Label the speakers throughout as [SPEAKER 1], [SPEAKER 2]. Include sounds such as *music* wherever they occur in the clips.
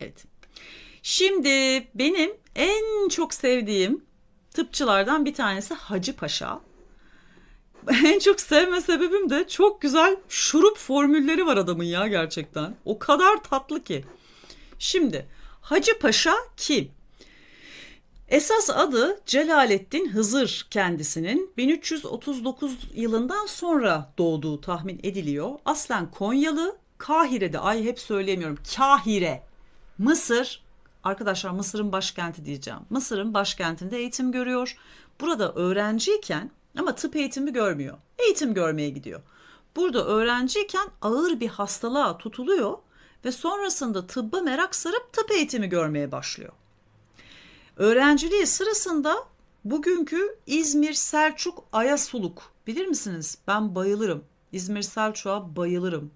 [SPEAKER 1] Evet. Şimdi benim en çok sevdiğim tıpçılardan bir tanesi Hacı Paşa. *laughs* En çok sevme sebebim de çok güzel şurup formülleri var adamın ya gerçekten. O kadar tatlı ki. Şimdi Hacı Paşa kim? Esas adı Celaleddin Hızır kendisinin 1339 yılından sonra doğduğu tahmin ediliyor. Aslen Konyalı, Kahire'de ay hep söyleyemiyorum. Kahire, Mısır, arkadaşlar Mısır'ın başkenti diyeceğim. Mısır'ın başkentinde eğitim görüyor. Burada öğrenciyken ama tıp eğitimi görmüyor. Eğitim görmeye gidiyor. Burada öğrenciyken ağır bir hastalığa tutuluyor ve sonrasında tıbba merak sarıp tıp eğitimi görmeye başlıyor. Öğrenciliği sırasında bugünkü İzmir Selçuk Ayasuluk bilir misiniz? Ben bayılırım. İzmir Selçuk'a bayılırım.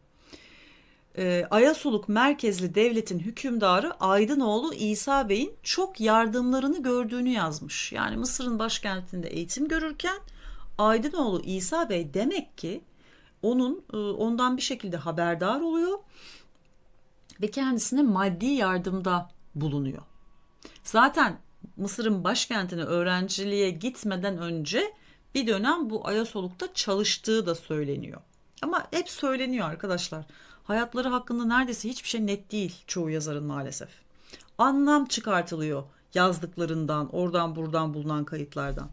[SPEAKER 1] Ee, Ayasuluk merkezli devletin hükümdarı Aydınoğlu İsa Bey'in çok yardımlarını gördüğünü yazmış. Yani Mısır'ın başkentinde eğitim görürken Aydınoğlu İsa Bey demek ki onun e, ondan bir şekilde haberdar oluyor ve kendisine maddi yardımda bulunuyor. Zaten Mısır'ın başkentine öğrenciliğe gitmeden önce bir dönem bu Ayasoluk'ta çalıştığı da söyleniyor. Ama hep söyleniyor arkadaşlar. Hayatları hakkında neredeyse hiçbir şey net değil çoğu yazarın maalesef. Anlam çıkartılıyor yazdıklarından, oradan buradan bulunan kayıtlardan.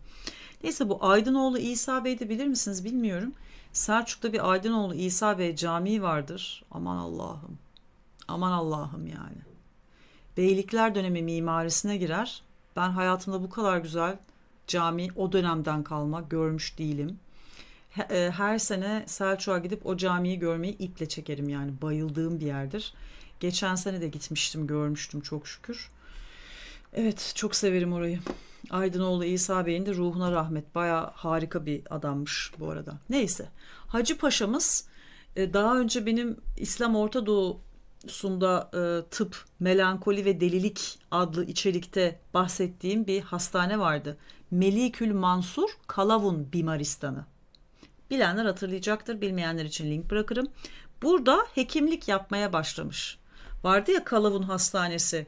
[SPEAKER 1] Neyse bu Aydınoğlu İsa Bey'de bilir misiniz bilmiyorum. Selçuk'ta bir Aydınoğlu İsa Bey camii vardır. Aman Allah'ım. Aman Allah'ım yani. Beylikler dönemi mimarisine girer. Ben hayatımda bu kadar güzel cami o dönemden kalma görmüş değilim. E, Her sene Selçuk'a gidip o camiyi görmeyi iple çekerim yani bayıldığım bir yerdir. Geçen sene de gitmiştim görmüştüm çok şükür. Evet çok severim orayı. Aydınoğlu İsa Bey'in de ruhuna rahmet. Baya harika bir adammış bu arada. Neyse. Hacı Paşa'mız e, daha önce benim İslam Orta Doğu'sunda e, tıp, melankoli ve delilik adlı içerikte bahsettiğim bir hastane vardı. Melikül Mansur Kalavun Bimaristanı. Bilenler hatırlayacaktır, bilmeyenler için link bırakırım. Burada hekimlik yapmaya başlamış. Vardı ya Kalavun Hastanesi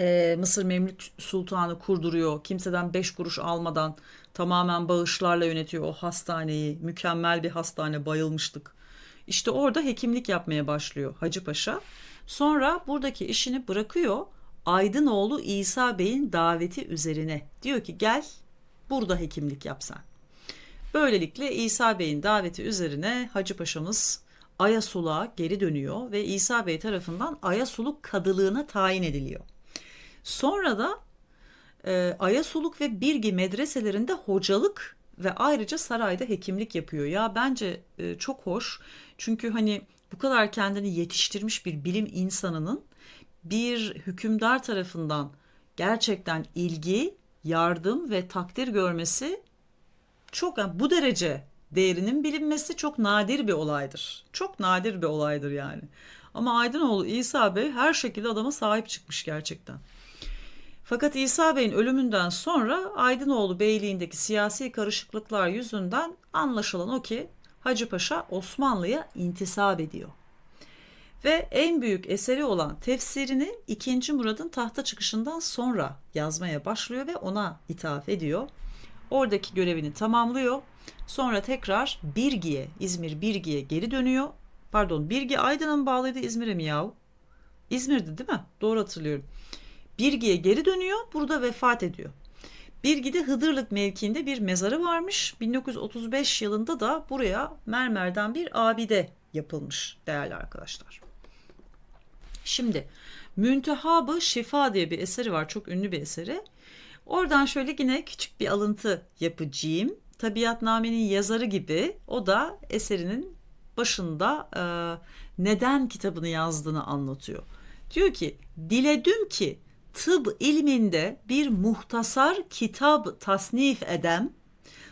[SPEAKER 1] e, Mısır Memlük Sultanı kurduruyor. Kimseden beş kuruş almadan tamamen bağışlarla yönetiyor o hastaneyi. Mükemmel bir hastane bayılmıştık. İşte orada hekimlik yapmaya başlıyor Hacı Paşa. Sonra buradaki işini bırakıyor. Aydınoğlu İsa Bey'in daveti üzerine. Diyor ki gel burada hekimlik yap sen. Böylelikle İsa Bey'in daveti üzerine Hacı Paşa'mız Ayasuluk'a geri dönüyor ve İsa Bey tarafından Ayasuluk kadılığına tayin ediliyor. Sonra da e, Ayasuluk ve Birgi medreselerinde hocalık ve ayrıca sarayda hekimlik yapıyor. Ya bence e, çok hoş. Çünkü hani bu kadar kendini yetiştirmiş bir bilim insanının bir hükümdar tarafından gerçekten ilgi, yardım ve takdir görmesi çok yani bu derece değerinin bilinmesi çok nadir bir olaydır. Çok nadir bir olaydır yani. Ama Aydınoğlu İsa Bey her şekilde adama sahip çıkmış gerçekten. Fakat İsa Bey'in ölümünden sonra Aydınoğlu Beyliğindeki siyasi karışıklıklar yüzünden anlaşılan o ki Hacı Paşa Osmanlı'ya intisap ediyor. Ve en büyük eseri olan tefsirini 2. Murad'ın tahta çıkışından sonra yazmaya başlıyor ve ona ithaf ediyor. Oradaki görevini tamamlıyor. Sonra tekrar Birgi'ye, İzmir Birgi'ye geri dönüyor. Pardon, Birgi Aydın'a mı bağlıydı İzmir'e mi yahu? İzmir'di değil mi? Doğru hatırlıyorum. Birgi'ye geri dönüyor. Burada vefat ediyor. Birgi'de Hıdırlık mevkiinde bir mezarı varmış. 1935 yılında da buraya mermerden bir abide yapılmış değerli arkadaşlar. Şimdi Müntehabı Şifa diye bir eseri var. Çok ünlü bir eseri. Oradan şöyle yine küçük bir alıntı yapacağım. Tabiatnamenin yazarı gibi o da eserinin başında e, neden kitabını yazdığını anlatıyor. Diyor ki diledim ki tıp ilminde bir muhtasar kitap tasnif edem,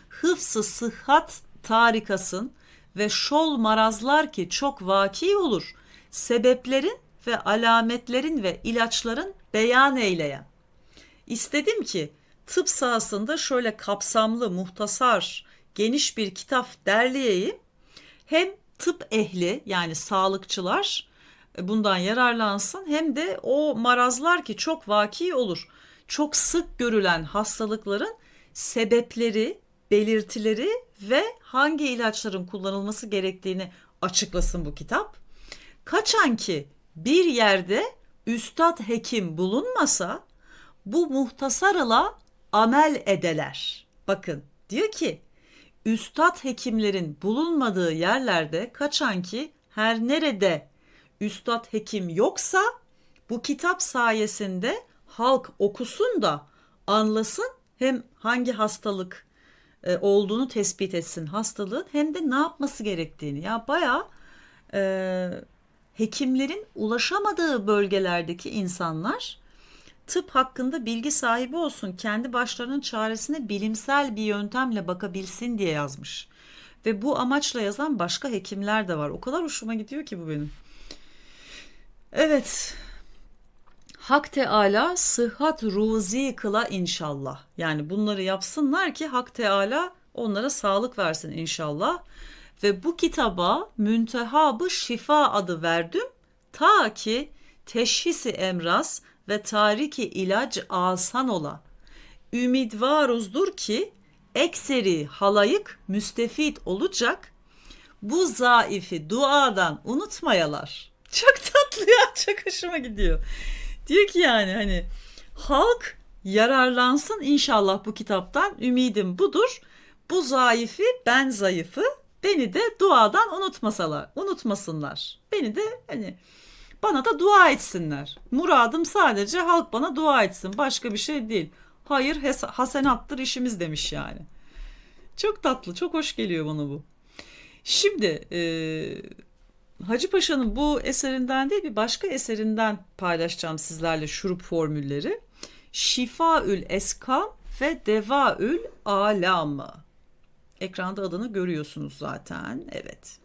[SPEAKER 1] hıfzı sıhhat tarikasın ve şol marazlar ki çok vaki olur, sebeplerin ve alametlerin ve ilaçların beyan eyleyen. İstedim ki tıp sahasında şöyle kapsamlı, muhtasar, geniş bir kitap derleyeyim. Hem tıp ehli yani sağlıkçılar e, bundan yararlansın hem de o marazlar ki çok vaki olur. Çok sık görülen hastalıkların sebepleri, belirtileri ve hangi ilaçların kullanılması gerektiğini açıklasın bu kitap. Kaçan ki bir yerde üstad hekim bulunmasa bu muhtasarıla amel edeler. Bakın diyor ki üstad hekimlerin bulunmadığı yerlerde kaçan ki her nerede üstad hekim yoksa bu kitap sayesinde halk okusun da anlasın hem hangi hastalık e, olduğunu tespit etsin hastalığın hem de ne yapması gerektiğini. Ya bayağı e, hekimlerin ulaşamadığı bölgelerdeki insanlar tıp hakkında bilgi sahibi olsun, kendi başlarının çaresine bilimsel bir yöntemle bakabilsin diye yazmış. Ve bu amaçla yazan başka hekimler de var. O kadar hoşuma gidiyor ki bu benim. Evet. Hak Teala sıhhat ruzi kıla inşallah. Yani bunları yapsınlar ki Hak Teala onlara sağlık versin inşallah. Ve bu kitaba Müntehabı Şifa adı verdim. Ta ki teşhisi emraz ve tariki ilaç asan ola. Ümidvaruzdur ki ekseri halayık müstefit olacak. Bu zaifi duadan unutmayalar. *laughs* Çok tatlı ya çok hoşuma gidiyor. Diyor ki yani hani halk yararlansın inşallah bu kitaptan ümidim budur. Bu zayıfı ben zayıfı beni de duadan unutmasalar, unutmasınlar. Beni de hani bana da dua etsinler. Muradım sadece halk bana dua etsin. Başka bir şey değil. Hayır hasenattır işimiz demiş yani. Çok tatlı, çok hoş geliyor bana bu. Şimdi e, Hacı Paşa'nın bu eserinden değil bir başka eserinden paylaşacağım sizlerle şurup formülleri. Şifaül Eskam ve Devaül Alam. Ekranda adını görüyorsunuz zaten. Evet.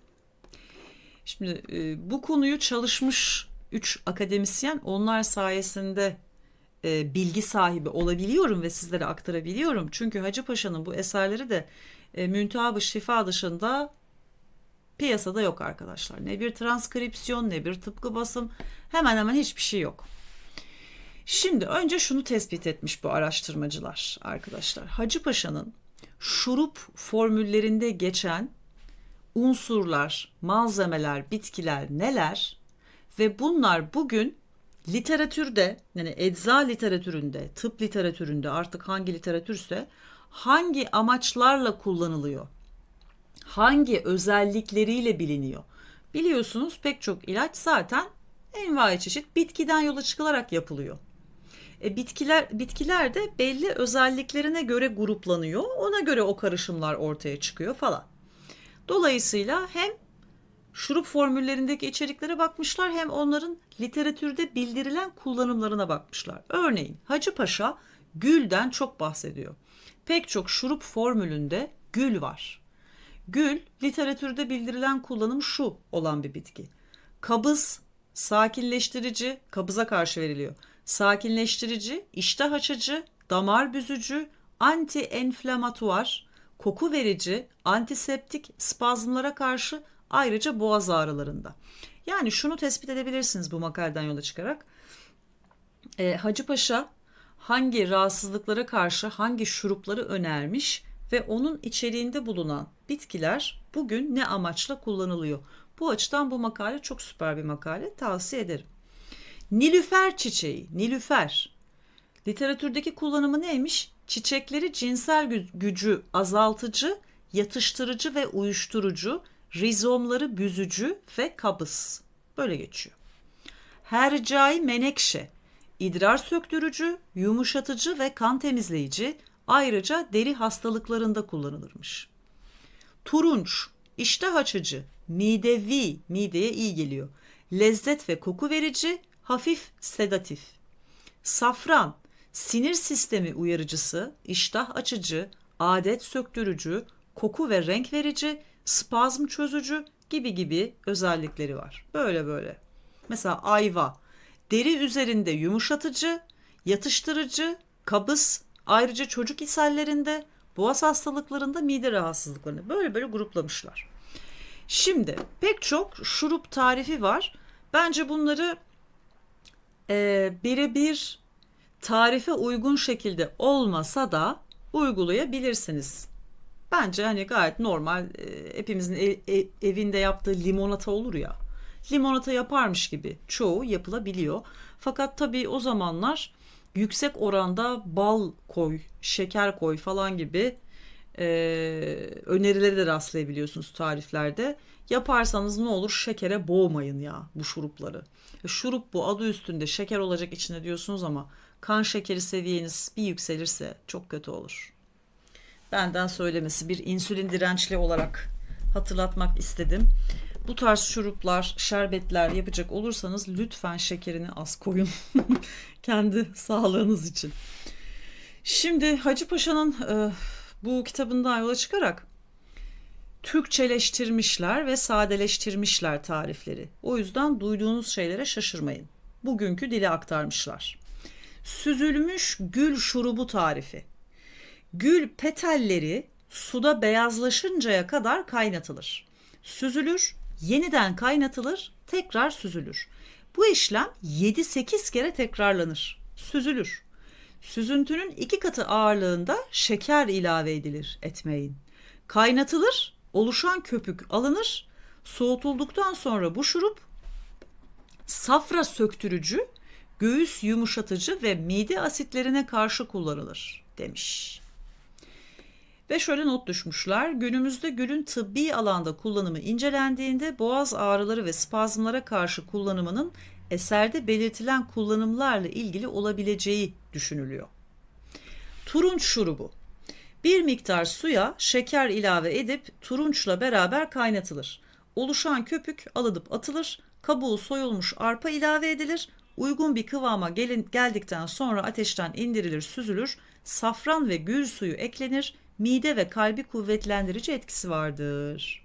[SPEAKER 1] Şimdi e, bu konuyu çalışmış 3 akademisyen onlar sayesinde e, bilgi sahibi olabiliyorum ve sizlere aktarabiliyorum. Çünkü Hacı Paşa'nın bu eserleri de e, Müntahabı Şifa dışında piyasada yok arkadaşlar. Ne bir transkripsiyon ne bir tıpkı basım hemen hemen hiçbir şey yok. Şimdi önce şunu tespit etmiş bu araştırmacılar arkadaşlar. Hacı Paşa'nın şurup formüllerinde geçen unsurlar, malzemeler, bitkiler neler ve bunlar bugün literatürde yani ecza literatüründe, tıp literatüründe artık hangi literatürse hangi amaçlarla kullanılıyor? Hangi özellikleriyle biliniyor? Biliyorsunuz pek çok ilaç zaten envai çeşit bitkiden yola çıkılarak yapılıyor. E, bitkiler bitkiler de belli özelliklerine göre gruplanıyor. Ona göre o karışımlar ortaya çıkıyor falan. Dolayısıyla hem şurup formüllerindeki içeriklere bakmışlar hem onların literatürde bildirilen kullanımlarına bakmışlar. Örneğin Hacı Paşa gülden çok bahsediyor. Pek çok şurup formülünde gül var. Gül literatürde bildirilen kullanım şu olan bir bitki. Kabız, sakinleştirici, kabıza karşı veriliyor. Sakinleştirici, iştah açıcı, damar büzücü, anti enflamatuar, koku verici, antiseptik, spazmlara karşı ayrıca boğaz ağrılarında. Yani şunu tespit edebilirsiniz bu makaleden yola çıkarak. E, Hacı Paşa hangi rahatsızlıklara karşı hangi şurupları önermiş ve onun içeriğinde bulunan bitkiler bugün ne amaçla kullanılıyor? Bu açıdan bu makale çok süper bir makale tavsiye ederim. Nilüfer çiçeği, nilüfer. Literatürdeki kullanımı neymiş? Çiçekleri cinsel gücü azaltıcı, yatıştırıcı ve uyuşturucu, rizomları büzücü ve kabız. Böyle geçiyor. Hercai menekşe, idrar söktürücü, yumuşatıcı ve kan temizleyici, ayrıca deri hastalıklarında kullanılırmış. Turunç, iştah açıcı, midevi, mideye iyi geliyor. Lezzet ve koku verici, hafif sedatif. Safran, sinir sistemi uyarıcısı, iştah açıcı, adet söktürücü, koku ve renk verici, spazm çözücü gibi gibi özellikleri var. Böyle böyle. Mesela ayva, deri üzerinde yumuşatıcı, yatıştırıcı, kabız, ayrıca çocuk ishallerinde, boğaz hastalıklarında, mide rahatsızlıklarında böyle böyle gruplamışlar. Şimdi pek çok şurup tarifi var. Bence bunları e, birebir tarife uygun şekilde olmasa da uygulayabilirsiniz. Bence hani gayet normal e, hepimizin e- e- evinde yaptığı limonata olur ya. Limonata yaparmış gibi çoğu yapılabiliyor. Fakat tabii o zamanlar yüksek oranda bal koy, şeker koy falan gibi e, de rastlayabiliyorsunuz tariflerde. Yaparsanız ne olur şekere boğmayın ya bu şurupları. Şurup bu adı üstünde şeker olacak içine diyorsunuz ama kan şekeri seviyeniz bir yükselirse çok kötü olur. Benden söylemesi bir insülin dirençli olarak hatırlatmak istedim. Bu tarz şuruplar, şerbetler yapacak olursanız lütfen şekerini az koyun. *laughs* Kendi sağlığınız için. Şimdi Hacı Paşa'nın e, bu kitabından yola çıkarak Türkçeleştirmişler ve sadeleştirmişler tarifleri. O yüzden duyduğunuz şeylere şaşırmayın. Bugünkü dile aktarmışlar. Süzülmüş gül şurubu tarifi. Gül petalleri suda beyazlaşıncaya kadar kaynatılır. Süzülür, yeniden kaynatılır, tekrar süzülür. Bu işlem 7-8 kere tekrarlanır. Süzülür. Süzüntünün iki katı ağırlığında şeker ilave edilir etmeyin. Kaynatılır, oluşan köpük alınır. Soğutulduktan sonra bu şurup safra söktürücü, göğüs yumuşatıcı ve mide asitlerine karşı kullanılır demiş. Ve şöyle not düşmüşler. Günümüzde gülün tıbbi alanda kullanımı incelendiğinde boğaz ağrıları ve spazmlara karşı kullanımının eserde belirtilen kullanımlarla ilgili olabileceği düşünülüyor. Turunç şurubu. Bir miktar suya şeker ilave edip turunçla beraber kaynatılır. Oluşan köpük alınıp atılır. Kabuğu soyulmuş arpa ilave edilir. Uygun bir kıvama gelin, geldikten sonra ateşten indirilir, süzülür. Safran ve gül suyu eklenir. Mide ve kalbi kuvvetlendirici etkisi vardır.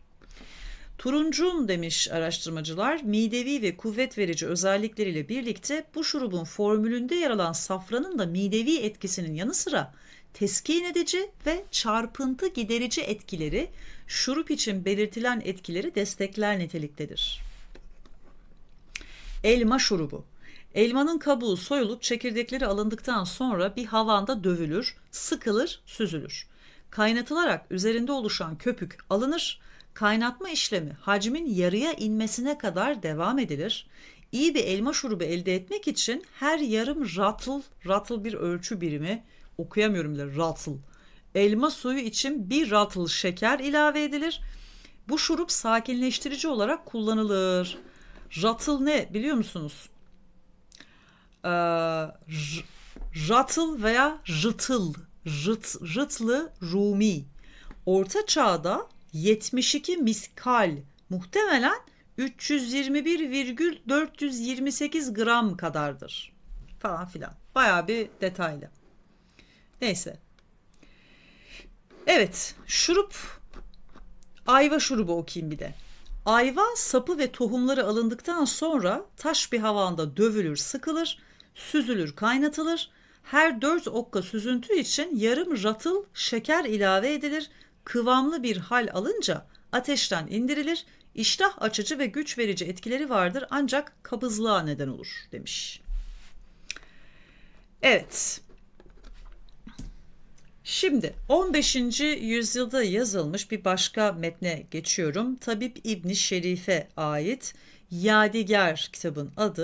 [SPEAKER 1] Turuncun demiş araştırmacılar, midevi ve kuvvet verici özellikleriyle birlikte bu şurubun formülünde yer alan safranın da midevi etkisinin yanı sıra teskin edici ve çarpıntı giderici etkileri şurup için belirtilen etkileri destekler niteliktedir. Elma şurubu. Elmanın kabuğu soyulup çekirdekleri alındıktan sonra bir havanda dövülür, sıkılır, süzülür. Kaynatılarak üzerinde oluşan köpük alınır. Kaynatma işlemi hacmin yarıya inmesine kadar devam edilir. İyi bir elma şurubu elde etmek için her yarım ratıl, ratıl bir ölçü birimi, okuyamıyorum bile ratıl. Elma suyu için bir ratıl şeker ilave edilir. Bu şurup sakinleştirici olarak kullanılır. Ratıl ne biliyor musunuz? Ee, ratıl veya rıtıl, rıt, rıtlı Rumi. Orta çağda 72 miskal muhtemelen 321,428 gram kadardır. Falan filan. Bayağı bir detaylı. Neyse. Evet, şurup ayva şurubu okuyayım bir de. Ayva sapı ve tohumları alındıktan sonra taş bir havanda dövülür, sıkılır, süzülür, kaynatılır. Her dört okka süzüntü için yarım ratıl şeker ilave edilir. Kıvamlı bir hal alınca ateşten indirilir. İştah açıcı ve güç verici etkileri vardır ancak kabızlığa neden olur demiş. Evet. Şimdi 15. yüzyılda yazılmış bir başka metne geçiyorum. Tabip İbni Şerif'e ait Yadigar kitabın adı